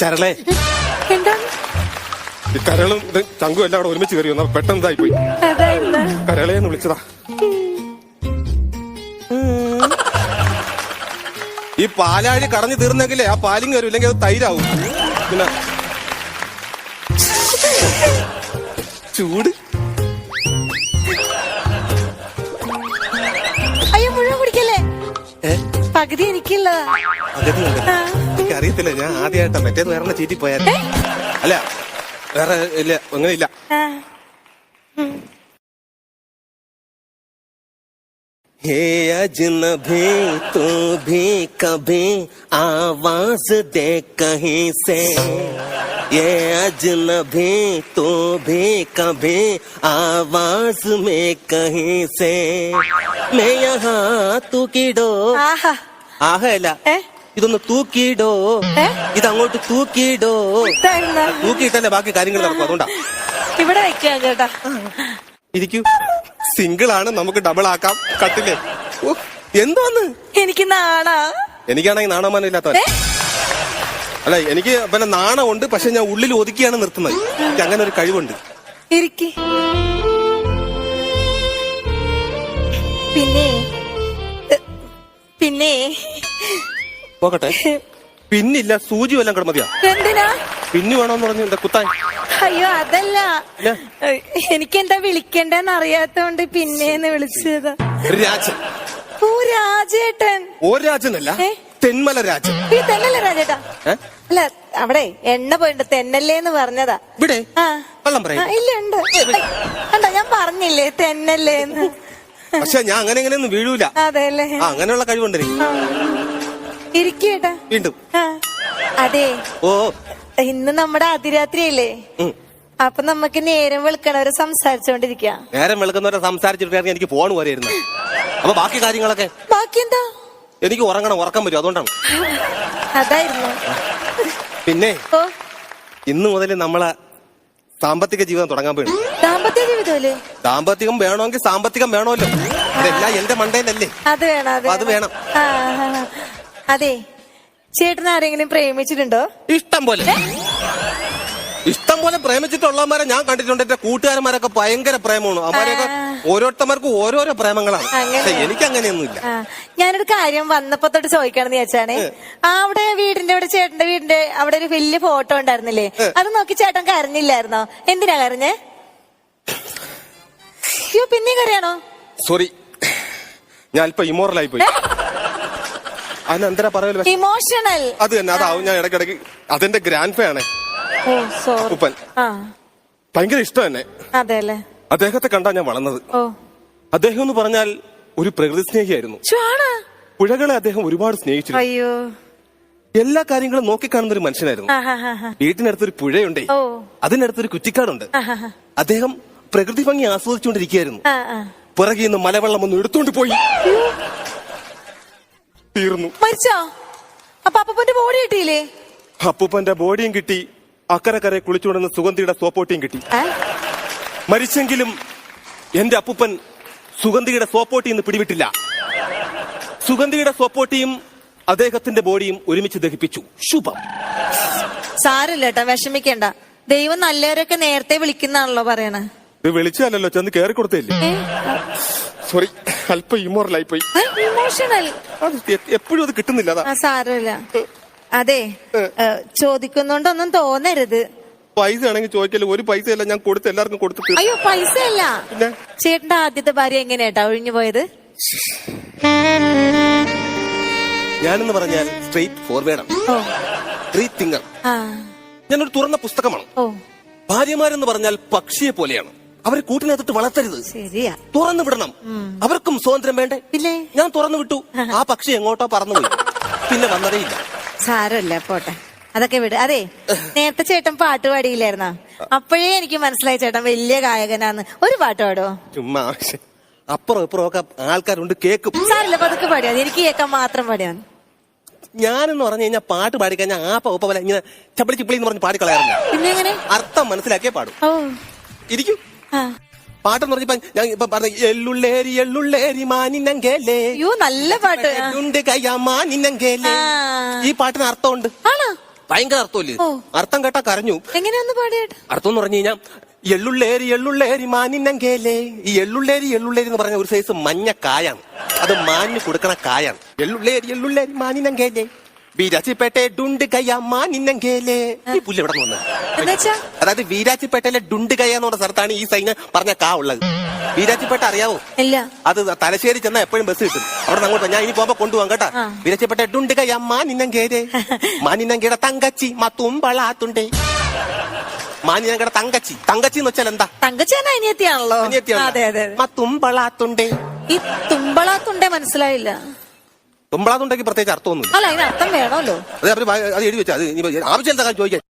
ചരളെ. എന്താ ഈ കരളും ഇത് ചങ്കും എല്ലാം അവിടെ ഒരുമിച്ച് കയറി വന്നാ പെട്ടെന്ന് ഇതായി പോയി അതായിരുന്നു. കരളെന്ന് വിളിച്ചതാ. ഈ പാലാഴി കടഞ്ഞു തീർന്നെങ്കിലേ ആ പാലിങ് വരും ഇല്ലെങ്കിൽ അത് തൈരാവും. പിന്നെ ചൂട്. അയ്യോ മുഴുവൻ കുടിക്കല്ലേ? ഏ? പകുതി എനിക്കുള്ളതാ. അകത്തുണ്ട് ആ. എനിക്കറിയത്തില്ല ഞാൻ ആദ്യമായിട്ടാ മറ്റേത് വേറെ ചീറ്റി പോയാൽ അല്ല വേറെ ഇല്ല അങ്ങനെ ഇല്ല ആ. हे अजनबी तू भी कभी आवाज दे कहीं से ये अजनबी तू भी कभी आवाज में कहीं से मैं यहाँ तू कीडो ആഹാ ആഹല്ല ഏ? ഇതൊന്ന് തൂക്കിയിടോ. ഇത് അങ്ങോട്ട് തൂക്കിയിടോ? തൂക്കിയിട്ടല്ലേ ബാക്കി കാര്യങ്ങൾ നടക്കും അതുകൊണ്ടാ. ഇവിടെ വെക്കാം കേട്ടാ ഇരിക്കൂ. സിംഗിൾ ആണ് നമുക്ക് ഡബിൾ ആക്കാം കട്ടില്ലേ എന്തോന്ന്? എനിക്ക് നാണാ. എനിക്കാണെങ്കിൽ നാണമാനം ഇല്ലാത്തവൻ. അല്ല എനിക്ക് പിന്നെ നാണമുണ്ട് പക്ഷെ ഞാൻ ഉള്ളിൽ ഒതുക്കിയാണ് നിർത്തുന്നത്. എനിക്ക് അങ്ങനെ ഒരു കഴിവുണ്ട്. പിന്നെ പിന്നെ നോക്കട്ടെ പിന്നില്ല സൂചി വല്ലതും കിടമതിയാ എന്തിനാ? പിന്നു വേണോന്ന് പറഞ്ഞു എന്താ കുത്താൻ? അയ്യോ അതല്ല. എനിക്ക് എന്താ വിളിക്കണ്ടെന്ന് അറിയാത്തോണ്ട് പിന്നേന്ന് വിളിച്ചത്. രാജൻ. ഓ രാജേട്ടൻ. ഓ രാജനല്ല? തെന്മല രാജൻ. ഈ തെന്നല്ലേ രാജേട്ടാ? അല്ല അവിടെ എണ്ണ പോയിട്ട് തെന്നല്ലേന്ന് പറഞ്ഞതാ. ഇവിടെ? വെള്ളം ഇല്ല ഉണ്ട്. കണ്ടോ ഞാൻ പറഞ്ഞില്ലേ തെന്നല്ലേന്ന്. പക്ഷെ ഞാൻ അങ്ങനെ ഇങ്ങനെയൊന്നും വീഴൂല. അതെ അല്ലേ? അങ്ങനെയുള്ള കഴിവുണ്ട് എനിക്ക് ഇരിക്കേട്ടാ വീണ്ടും. അതെ. ഓ. ഇന്ന് നമ്മുടെ അതിരാത്രിയല്ലേ? അല്ലേ അപ്പൊ നമുക്ക് നേരം വെളുക്കണവരെ സംസാരിച്ചോണ്ടിരിക്കാം നേരം വെളുക്കുന്നവരെ സംസാരിച്ചിട്ടായിരുന്നു എനിക്ക് ഫോൺ പോരായിരുന്നു അപ്പൊ ബാക്കി കാര്യങ്ങളൊക്കെ? ബാക്കി എന്താ എനിക്ക് ഉറങ്ങണം ഉറക്കം വരും അതുകൊണ്ടാണ്. അതായിരുന്നു. പിന്നെ ഇന്ന് മുതൽ നമ്മളെ സാമ്പത്തിക ജീവിതം തുടങ്ങാൻ പോയി ദാമ്പത്യ ജീവിതമല്ലേ? സാമ്പത്തികം വേണമെങ്കിൽ സാമ്പത്തികം വേണമല്ലോ. അതെല്ലാം എന്റെ മണ്ടയിലല്ലേ അത് വേണം അത് വേണം. അതെ. ചേട്ടൻ ആരെങ്കിലും പ്രേമിച്ചിട്ടുണ്ടോ? ഇഷ്ടം പോലെ. ഇഷ്ടം പോലെ പ്രേമിച്ചിട്ടുള്ളവന്മാരെ ഞാൻ കണ്ടിട്ടുണ്ട്. എന്റെ കൂട്ടുകാരന്മാരൊക്കെ ഭയങ്കര പ്രേമമാണ്. അവന്മാരെയൊക്കെ ഓരോരുത്തന്മാർക്കും ഓരോരോ പ്രേമങ്ങളാണ്. എനിക്ക് അങ്ങനെയൊന്നുമില്ല ഞാനൊരു കാര്യം വന്നപ്പോ തൊട്ട് ചോദിക്കണമെന്ന് ചോദിച്ചാണ് ആ അവിടെ വീടിന്റെ അവിടെ ചേട്ടന്റെ വീടിന്റെ അവിടെ ഒരു വലിയ ഫോട്ടോ ഉണ്ടായിരുന്നില്ലേ? അത് നോക്കി ചേട്ടൻ കരഞ്ഞില്ലായിരുന്നോ? എന്തിനാ കരഞ്ഞേ? അയ്യോ പിന്നെ കരയാണോ? സോറി. ഞാൻ ഇപ്പൊ ഇമോറലായി പോയി. അതിനെന്തരാ പറയല്ലോ ഇമോഷണൽ അത് തന്നെ അതാവും ഞാൻ ഇടയ്ക്കിടയ്ക്ക് അതെന്റെ ഗ്രാൻഡ് ഫേ ആണ്. ഓ സോറി ഉപ്പൻ. ആ. ഭയങ്കര ഇഷ്ടം അതെ അല്ലേ അദ്ദേഹത്തെ കണ്ടാ ഞാൻ വളർന്നത്. ഓ. അദ്ദേഹം എന്ന് പറഞ്ഞാൽ ഒരു പ്രകൃതി സ്നേഹിയായിരുന്നു. ചുവാണ പുഴകളെ അദ്ദേഹം ഒരുപാട് സ്നേഹിച്ചിരുന്നു. അയ്യോ. എല്ലാ കാര്യങ്ങളും നോക്കിക്കാണുന്ന ഒരു മനുഷ്യനായിരുന്നു. ആ ഹാ ഹാ ഹാ. വീട്ടിനടുത്തൊരു പുഴയുണ്ടേ. ഓ. അതിനടുത്തൊരു കുറ്റിക്കാടുണ്ട്. ആ ഹാ ഹാ. അദ്ദേഹം പ്രകൃതി ഭംഗി ആസ്വദിച്ചുകൊണ്ടിരിക്കുകയായിരുന്നു. ആ ആ. പിറകിൽ നിന്ന് മലവെള്ളം ഒന്ന് എടുത്തോണ്ട് പോയി. തീർന്നു. മരിച്ചോ? അപ്പൊ അപ്പൂപ്പന്റെ ബോഡി കിട്ടിയില്ലേ? അപ്പൂപ്പന്റെ ബോഡിയും കിട്ടി. അക്കരെ അക്കരക്കരെ കുളിച്ചുകൊണ്ടെന്ന സുഗന്ധിയുടെ സോപ്പോട്ടിയും കിട്ടി. മരിച്ചെങ്കിലും എന്റെ അപ്പൂപ്പൻ സുഗന്ധിയുടെ സോപ്പോട്ടി ഇന്ന് പിടിവിട്ടില്ല. സുഗന്ധിയുടെ സോപ്പോട്ടിയും അദ്ദേഹത്തിന്റെ ബോഡിയും ഒരുമിച്ച് ദഹിപ്പിച്ചു. ശുഭം. സാരല്ലേട്ടാ വിഷമിക്കേണ്ട വിഷമിക്കണ്ട. ദൈവം നല്ലവരൊക്കെ നേരത്തെ വിളിക്കുന്നാണല്ലോ പറയണേ. ഇത് വിളിച്ചല്ലോ ചെന്ന് കയറി കൊടുത്തില്ലേ സോറി അല്പം ആയി പോയി ഇമോഷണൽ. അത് എപ്പോഴും അത് കിട്ടുന്നില്ല അതാ. ആ സാരമില്ല. അതെ ചോദിക്കുന്നോണ്ടൊന്നും തോന്നരുത്. പൈസ ആണെങ്കിൽ ചോദിക്കൽ ഒരു പൈസ അല്ല ഞാൻ കൊടുത്ത് എല്ലാവർക്കും കൊടുത്തിട്ട് അയ്യോ പൈസ അല്ല പിന്നെ? ചേട്ടന്റെ ആദ്യത്തെ ഭാര്യ എങ്ങനെയാട്ടാ ഒഴിഞ്ഞു പോയത്? ഞാനെന്ന് പറഞ്ഞാൽ സ്ട്രെയിറ്റ് ഫോർവേഡ് ആണ്. ഓ. ഫ്രീ തിങ്കർ ആ. ഞാനൊരു തുറന്ന പുസ്തകമാണ്. ഓ. ഭാര്യമാരെന്ന് പറഞ്ഞാൽ പക്ഷിയെ പോലെയാണ്. അവരെ കൂട്ടിനകത്തിട്ട് വളർത്തരുത്. ശരിയാ. തുറന്നു വിടണം. അവർക്കും സ്വാതന്ത്ര്യം വേണ്ടേ? ഇല്ലേ ഞാൻ തുറന്നു വിട്ടു. ആ പക്ഷി എങ്ങോട്ടോ പറന്നുപോയി പിന്നെ വന്നതേയില്ല. സാരല്ല പോട്ടെ. അതൊക്കെ വിട്. അതെ നേരത്തെ ചേട്ടൻ പാട്ട് പാടിയില്ലായിരുന്നോ? അപ്പോഴേ എനിക്ക് മനസ്സിലായി ചേട്ടൻ വലിയ ഗായകനാന്ന്. ഒരു പാട്ട് പാടോ? ചുമ്മാ. അപ്പുറം ഇപ്പുറം ഒക്കെ ആൾക്കാരുണ്ട് കേക്കും. സാരില്ല പതുക്കെ പാടിയാ എനിക്ക് കേൾക്കാൻ മാത്രം പാടിയാ. ഞാനെന്ന് പറഞ്ഞു കഴിഞ്ഞാൽ പാട്ട് പാടിക്കഴിഞ്ഞാൽ ആ പൗപ്പ പോലെ ഇങ്ങനെ ചപ്പളി ചിപ്പിളി എന്ന് പറഞ്ഞ് പാടിക്കളയാറില്ല പിന്നെ എങ്ങനെ അർത്ഥം മനസ്സിലാക്കിയേ പാടും. ഇരിക്കും. പാട്ടെന്ന് പറഞ്ഞപ്പോ ഞാൻ ഇപ്പൊ പറഞ്ഞു എള്ളുള്ളേരി എള്ളുള്ളേരി മാനിനങ്കേലേ. അയ്യോ നല്ല പാട്ട്. ഉണ്ട് കയ്യാ മാനിനങ്കേലേ. ഈ പാട്ടിന് അർത്ഥമുണ്ട്. ഭയങ്കര അർത്ഥമില്ലേ. അർത്ഥം കേട്ടാ കരഞ്ഞു. എങ്ങനെയൊന്ന് പാടിയാട്ട്? അർത്ഥം എന്ന് പറഞ്ഞു കഴിഞ്ഞാൽ എള്ളുള്ളേരി എള്ളുള്ളേരി മാനിന്നങ്കേലേ ഈ എള്ളുള്ളേരി എള്ളുള്ളേരി എന്ന് പറഞ്ഞ ഒരു സൈസ് മഞ്ഞ കായാണ്. അത് മാനിന് കൊടുക്കണ കായാണ്. എള്ളുള്ളേരി എള്ളുള്ളേരി മാനിന്നങ്കേലേ വീരാച്ചിപ്പേട്ടെ ഡുണ്ട് കയ്യ മാനിന്നങ്കേലേ ഈ പുല്ല് ഇവിടെ നിന്ന് എന്നുവെച്ചാ? അതായത് വീരാച്ചിപ്പേട്ടയിലെ ഡുണ്ട് കയ്യ എന്ന് പറഞ്ഞ സ്ഥലത്താണ് ഈ സൈന് പറഞ്ഞ കാ ഉള്ളത്. വീരാച്ചിപ്പേട്ട അറിയാവോ? ഇല്ല. അത് തലശ്ശേരി ചെന്നാൽ എപ്പോഴും ബസ് കിട്ടും. അവിടെ അങ്ങോട്ട്. ഞാൻ ഇനി പോകുമ്പോ കൊണ്ടുപോകാം കേട്ടാ. ആ. ഡുണ്ട് കയ്യ മാനിന്നങ്കേരെ മാനിന്നങ്കയുടെ തങ്കച്ചി മത്തുമ്പളാത്തുണ്ടേ. മാനിന്നങ്കയുടെ തങ്കച്ചി. തങ്കച്ചി എന്ന് വെച്ചാൽ എന്താ? തങ്കച്ചിയാണോ അനിയത്തിയാണല്ലോ. അനിയത്തിയാണ്. അതെ അതെ അതെ. മത്തുമ്പളാത്തുണ്ടേ. ഈ തുമ്പളാത്തുണ്ടേ മനസ്സിലായില്ല. തുമ്പളാത്തുണ്ടെങ്കിൽ പ്രത്യേകിച്ച് അർത്ഥമൊന്നുമില്ല. അല്ല അതിന് അർത്ഥം വേണമല്ലോ. അത് അവർ അത് എഴുതി വെച്ചാൽ അത് ഇനി ചോദിക്കാം ചോദിക്കാൻ.